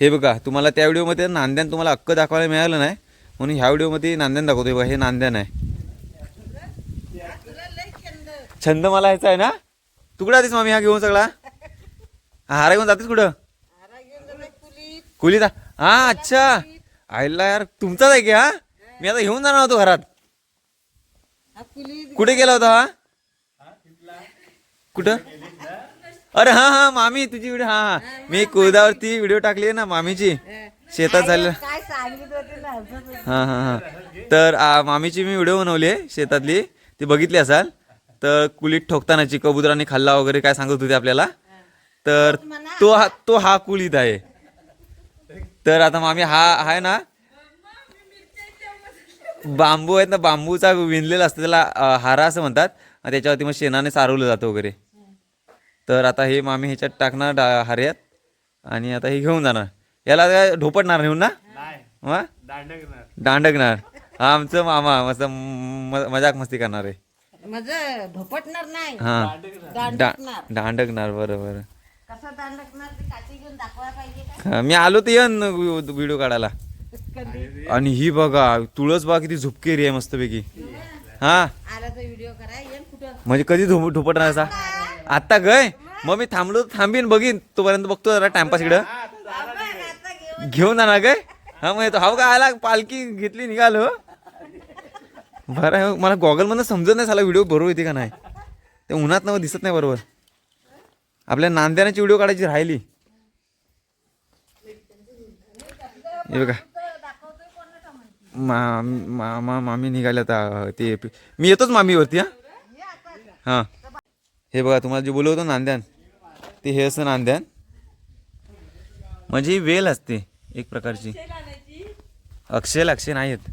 हे बघा तुम्हाला त्या व्हिडिओमध्ये नांद्यान तुम्हाला अक्क दाखवायला मिळालं नाही. म्हणून ह्या व्हिडिओमध्ये नांद्यान दाखवतो बघा हे नांद्यान आहे. छंद मला ह्याचा आहे ना? तू कुठं आधीच मामी हा घेऊन सगळा. हा, हारा घेऊन जातेस कुठं? कुलीत हा अच्छा. आईला यार तुमचाच आहे की हा? मी आता घेऊन जाणार होतो घरात. कुठे गेला होता हा? कुठं? अरे हा हा मामी तुझी व्हिडिओ हा हा. मी कुदावरती व्हिडिओ टाकली आहे ना मामीची. शेतात झालं. काय सांगितलं होते ना हसत होते. हा हा हा. तर आ, मामीची मी व्हिडिओ बनवली आहे शेतातली. ती बघितली असाल. तर कुलीत ठोकतानाची कबुतरांनी खाल्ला वगैरे काय सांगत होते आपल्याला. तर तो हा तो हा कुलीत आहे. तर आता मामी हा आहे ना बांबू आहेत ना बांबूचा विणलेला असतो त्याला अ, हारा असं म्हणतात. आणि त्याच्यावरती मग शेणाने सारवलं जातं वगैरे. तर आता हे मामी ह्याच्यात टाकणार डा हार्यात आणि आता हे घेऊन जाणार. याला काय ढोपटणार नेऊन ना? वा? दांडकणार हा आमचं मामा मस्त म- मजाक मस्ती करणार आहे. माझं धोपटणार नाही. हा. दांडकणार डा- दांडकणार बरं बरं. कसं दांडकणार ते काठी घेऊन दाखवायला पाहिजे का? हा, मी आलो तर येन व्हिडिओ काढायला. कधी? आणि ही बघा तुळस बा किती झुपकेरी आहे मस्तपैकी. हा. आला तर व्हिडिओ करा येईन कुठं? म्हणजे कधी धुप ढोपटणार असा? आत्ता गय मग मी थांबलो तर थांबीन बघीन. तोपर्यंत बघतो जरा टाइमपास इकडं. घेऊन जाणार काय? हा मग येतो. हाव का आला पालखी घेतली निघालो हो. बरं आहे, मला गॉगल मधनं समजत नाही साला व्हिडिओ बरोबर येते का नाही. ते उन्हात नव दिसत नाही बरोबर. आपल्या नांद्यानाची व्हिडिओ काढायची राहिली. हे बघा. मा मामा मामी निघाल्या आता. ते मी येतोच मामीवरती हा. हां. हे बघा तुम्हाला जे बोलवतो नांद्यान ते हे असं नांद्यान. म्हणजे ही वेल असते एक प्रकारची. अक्षय अक्षय नाही येत.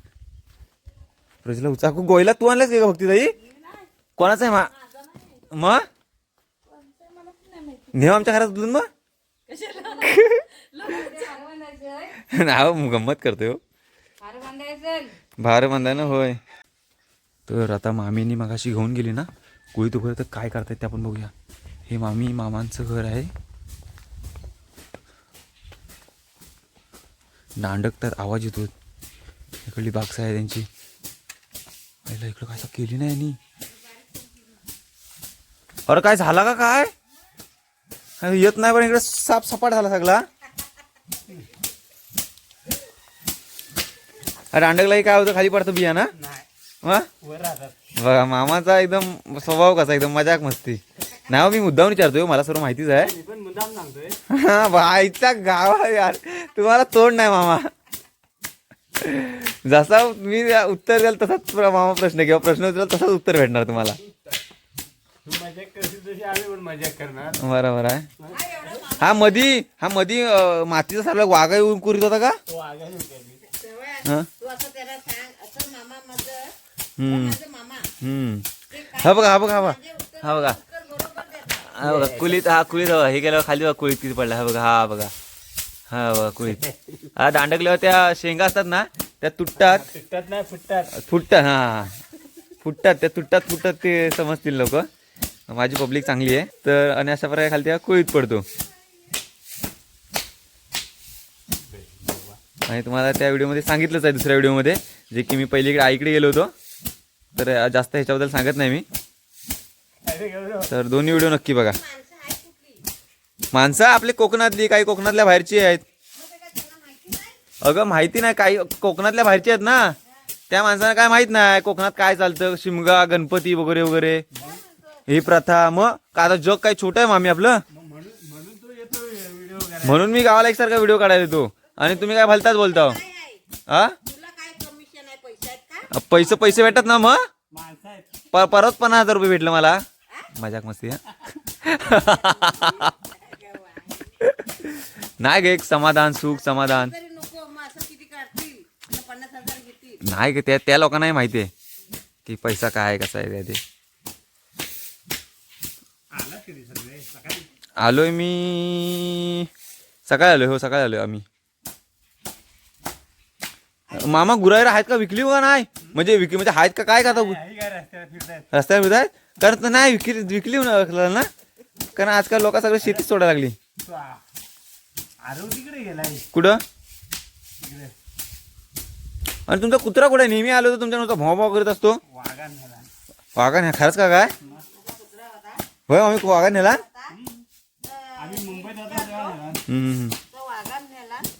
प्रजला उचाकू गोयला तू आणलास का भक्ती ताई? कोणाचा आहे मा नेव आमच्या घरात उचलून मग नाव गंमत करतोय हो. बांधायचं. भार बांधाय होय. तर आता मामीनी मगाशी घेऊन गेली ना? कुळी तुकडे तर काय करतायत ते आपण बघूया. हे मामी मामांचं घर आहे. दांडकतात आवाज येतो इकडली बागसा आहे त्यांची. आईला इकडं काय केली नाही यांनी. अरे काय झाला का काय? येत नाही पण इकडे साप सपाट झाला सगळा. अरे अंडकलाही काय होतं? खाली पडतं बिया ना बघा मामाचा एकदम स्वभाव कसा एकदम मजाक मस्ती. नाही हो, मी मुद्दाम विचारतोय हो, मला सर्व माहितीच आहे. हा बाईचा गाव यार. तुम्हाला तोंड नाही मामा. जसा मी उत्तर द्याल तसाच मामा प्रश्न किंवा प्रश्न विचाराल तसाच उत्तर भेटणार तुम्हाला. बरोबर आहे. हा मधी हा मधी मातीचा सारखा वाघा येऊन कुरीत होता का? हा हम्म. हम्म. हा बघा हा बघा हा बघा. हा बघा. हा बघा कुलीत हा कुलीत बघा. हे गेल्यावर खाली बघा कुलीत किती पडला. हा बघा हा बघा. हा बघा कुलीत. हा दांडकल्यावर त्या शेंगा असतात ना त्या तुटतात. फुटतात नाही फुटतात. फुटतात हा फुटतात त्या तुटतात फुटतात ते समजतील लोक. माझी पब्लिक चांगली आहे. तर आणि अशा प्रकारे खाली त्या कुळीत पडतो. आणि तुम्हाला त्या व्हिडिओमध्ये सांगितलंच आहे दुसऱ्या व्हिडिओमध्ये जे की मी पहिले इकडे आईकडे गेलो होतो. तर जास्त ह्याच्याबद्दल सांगत नाही मी. तर दोन्ही व्हिडिओ नक्की बघा. माणसं आपले कोकणातली काही कोकणातल्या बाहेरची आहेत. अगं माहिती नाही काही कोकणातल्या बाहेरची आहेत ना. त्या माणसांना काय माहीत नाही कोकणात काय चालतं शिमगा गणपती वगैरे वगैरे. ही प्रथा मग का आता जग काही छोटं आहे मामी आपलं? म्हणून मी गावाला एकसारखा व्हिडिओ काढायला येतो. आणि तुम्ही काय भलताच बोलता हा? हा तुला काय कमिशन आहे पैसे पैसे भेटत ना मग? माणसं आहेत. प- परत पन्नास हजार रुपये भेटलं मला. मजाक मस्ती हा? नाही ग एक समाधान सुख समाधान. नाही ग त्या त्या लोकांनाही माहिती आहे की पैसा काय आहे कसा आहे ते. आलोय मी सकाळी आलोय हो सकाळी आलोय आम्ही. मामा गुरायला आहेत का? विकली का नाही? म्हणजे विकली म्हणजे आहेत का? काय काय रस्त्यावर फिरतायत? कारण तर नाही विकली विकली ना कारण आजकाल लोक सगळं शेती सोडायला लागली. कुठं? आणि तुमचा कुत्रा कुठे? नेहमी आलो तर तुमच्या नुसतं भाव भाव करत असतो. वाघा नेला. वाघा नाही खरंच का काय? होय आम्ही वाघा नेला?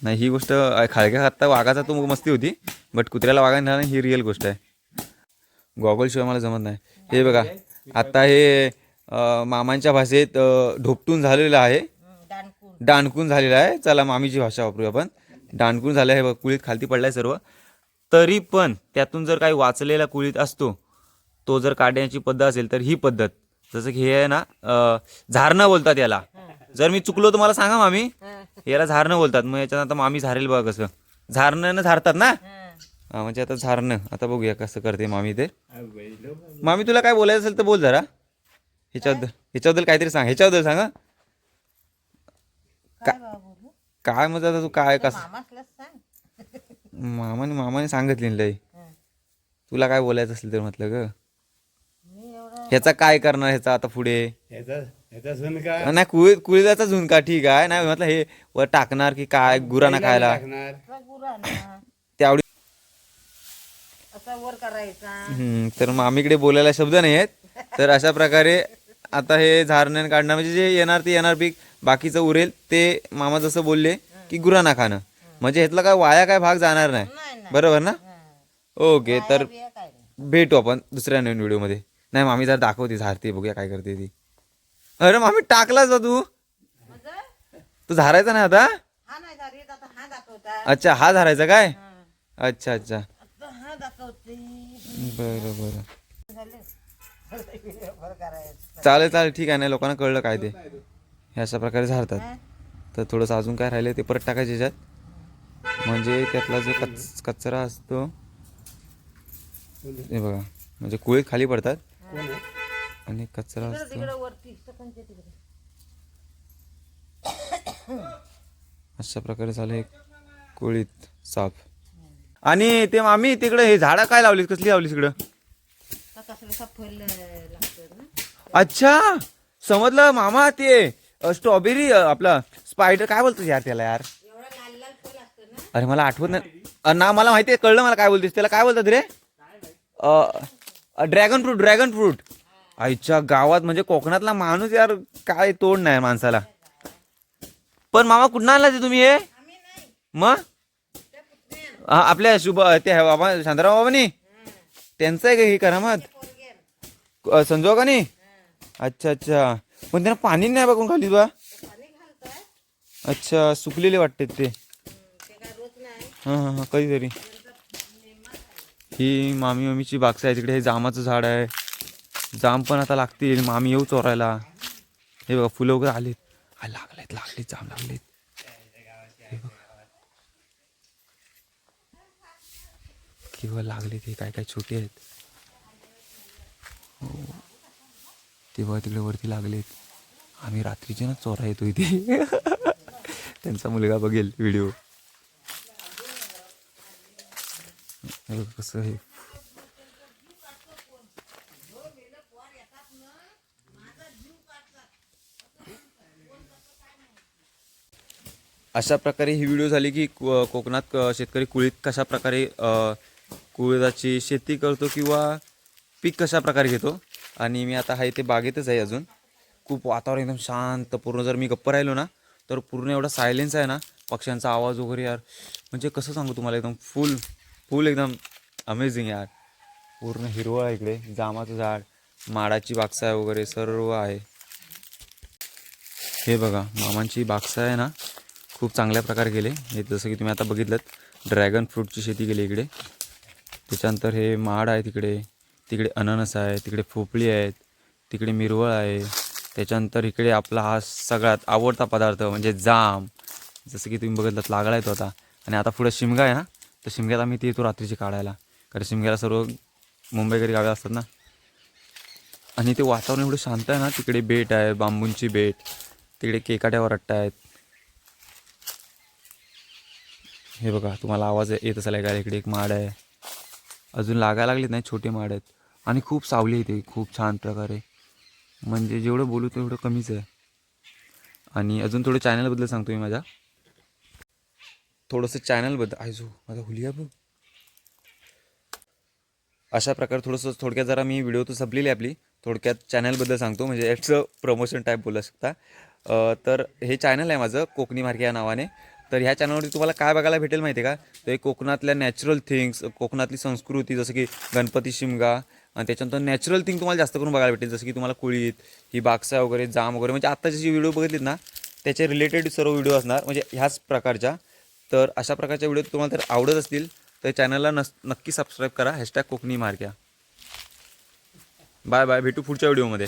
नाही ही गोष्ट अ, खात्ता वाघाचा तो मस्ती होती बट कुत्र्याला वाघा नाही ही रिअल गोष्ट आहे. गॉगल शिवाय मला जमत नाही. हे बघा आता हे मामांच्या भाषेत ढोपटून झालेलं आहे. हं, झालेलं डाणकून आहे. चला मामीची भाषा वापरूया आपण. डाणकून झालं आहे बघ, कुळीत खालती पडलाय सर्व. तरी पण त्यातून जर काही वाचलेला कुळीत असतो तो जर काढण्याची पद्धत असेल तर ही पद्धत जसं की हे आहे ना झारणं बोलतात याला. जर मी चुकलो तर मला सांगा मामी. हं, याला झारणं बोलतात. मग याच्यात आता मामी झारेल बघा कसं. झारणं झारतात ना? हं. म्हणजे आता झारणं. आता बघूया कसं करते मामी ते. मामी. तुला काय बोलायचं असेल तर बोल जरा. ह्याच्याबद्दल ह्याच्याबद्दल काहीतरी सांग. ह्याच्याबद्दल सांगा काय बाबा बोलू? काय मग आता तू काय कसं मामाने मामाने सांगितली लय. हं. तुला काय बोलायचं असेल तर म्हटलं ग. ह्याचा काय करणार? ह्याचा आता पुढे. ह्याचा ह्याचा सण का नाही कुळी कुळीदाचा झुणका ठीक आहे. नाही म्हटलं हे वर टाकणार की काय गुरांना खायला? टाकणार. असा वर करायचा. हम्म, तर मामीकडे बोलायला शब्द नाही आहेत. तर अशा प्रकारे आता हे झारणं काढणं म्हणजे जे येणार ते येणार पीक बाकीचं उरेल. ते मामा जसं बोलले की गुरांना खाणं. म्हणजे ह्यातला काय वाया काय भाग जाणार नाही. नाही नाही. बरोबर ना? हं. ओके तर बिया काय नाही. भेटू आपण दुसऱ्या नवीन व्हिडिओमध्ये. नाही मामी जर दाखवते झारते बघूया काय करते ती. अरे मामी टाकलाच बा तू? तू झारायचा नाही आता? हा नाही दारीत आता हा दाखवता अच्छा हा झारायचा काय? हं. अच्छा अच्छा. आता हा दाखवते. बरं बरं. झाले. वर करायचं. चालेल चालेल ठीक आहे. नाही लोकांना कळलं काय ते. हे अशा प्रकारे झारतात? तर थोडंसं अजून काय राहिले ते परत टाकायचे याच्यात. म्हणजे त्यातला जो कच कचरा असतो हे बघा. म्हणजे कुळीत खाली पडतात. कोण आहे? आणि कचरा असतो. अशा प्रकारे झालं एक कुळीत साफ आणि ते मामी तिकडे हे झाडं काय कसली लावलीस इकडं? कसलं लागतं ना. अच्छा! समजलं मामा ते स्ट्रॉबेरी आपला स्पायडर काय बोलतो यार त्याला यार? एवढा लाल लाल फल असतं ना. अरे मला आठवत नाही. ना मला माहिती आहे कळलं मला काय बोलतेस त्याला काय बोलतात रे? ड्रॅगन फ्रूट ड्रॅगन फ्रूट आईच्या गावात म्हणजे कोकणातला माणूस यार काय तोड नाही माणसाला. पण मामा कुठं आणला ते तुम्ही हे? मग? हा, आपल्या शुभ ते बाबा शांताराम बाबानी? त्यांचं आहे का हे करामत? पोरगे संजोगा का नाही अच्छा अच्छा. पण त्यांना पाणी नाही बघून खाली बा. अच्छा सुकलेले वाटते ते. हां हां हां कधीतरी. ही मामी मामीची बागसा आहे तिकडे हे जामाचं झाड आहे. जाम पण आता लागतील मामी येऊ चोरायला. हे बघा फुलं वगैरे आलेत. हा लागलेत लागलेत जाम लागलेत. हे बघा. किंवा लागले ते काय काय छोटे आहेत? हो. ते बघा तिकडे वरती लागलेत. आम्ही रात्रीचे ना चोरा येतो इथे. त्यांचा मुलगा बघेल व्हिडिओ. हे बघ कसं हे. अशा प्रकारे ही व्हिडिओ झाली की कोकणात शेतकरी कुळीत कशा प्रकारे कुळदाची कुळीदाची शेती करतो किंवा पीक कशा प्रकारे घेतो. आणि मी आता आहे ते बागेतच आहे अजून. खूप वातावरण एकदम शांत पूर्ण जर मी गप्प राहिलो ना तर पूर्ण एवढा सायलेन्स आहे ना पक्ष्यांचा आवाज वगैरे यार. म्हणजे कसं सांगू तुम्हाला एकदम फुल फुल एकदम अमेझिंग यार. पूर्ण हिरवळ आहे इकडे जामाचं झाड माडाची बागसा आहे वगैरे सर्व आहे. हे बघा मामांची बागसा आहे ना. खूप चांगल्या प्रकारे केले हे जसं की तुम्ही आता बघितलं ड्रॅगन फ्रूटची शेती केली इकडे. त्याच्यानंतर हे माड आहे तिकडे. तिकडे अननस आहे तिकडे फोपळी आहेत तिकडे मिरवळ आहे. त्याच्यानंतर इकडे आपला हा सगळ्यात आवडता पदार्थ म्हणजे जाम. जसं की तुम्ही बघितलं लागला येतो आता. आणि आता पुढे शिमगा आहे ना तर शिमग्यात आम्ही ते येतो रात्रीची काढायला. कारण शिमग्याला सर्व मुंबईकरी गावे असतात ना. आणि ते वातावरण एवढं शांत आहे ना तिकडे बेट आहे बांबूंची बेट तिकडे केकाट्यावर अट्टा आहेत हे बघा तुम्हाला आवाज येत असेल का इकडे एक माड आहे. अजून लागायला लागलेत नाही छोटे माड आहेत. आणि खूप सावली आहे ते खूप छान प्रकारे. म्हणजे जेवढं बोलू तेवढं कमीच आहे. आणि अजून थोडं चॅनलबद्दल सांगतो मी माझ्या. थोडंसं चॅनलबद्दल आयझो माझा हुलिया बघ अशा प्रकारे थोडंसं थोडक्यात जरा मी व्हिडिओ तर संपलेली आहे आपली. थोडक्यात चॅनलबद्दल सांगतो. म्हणजे याचं प्रमोशन टाईप बोलू शकता. तर हे चॅनल आहे माझं कोकणी मार्के या नावाने. तर ह्या चॅनलवरती तुम्हाला काय बघायला भेटेल माहिती आहे का? तर कोकणातल्या नॅचरल थिंग्स कोकणातली संस्कृती जसं की गणपती शिमगा आणि त्याच्यानंतर नॅचरल थिंग तुम्हाला जास्त करून बघायला भेटेल जसं की तुम्हाला कुळीत ही बागसा वगैरे जाम वगैरे. म्हणजे आत्ताचे जे व्हिडिओ बघितलेत ना त्याचे रिलेटेड सर्व व्हिडिओ असणार. म्हणजे ह्याच प्रकारच्या. तर अशा प्रकारच्या व्हिडिओ तुम्हाला जर आवडत असतील तर चॅनलला नस नक्की सबस्क्राईब करा. Hashtag Kokani Markya bye bye भेटू पुढच्या व्हिडिओमध्ये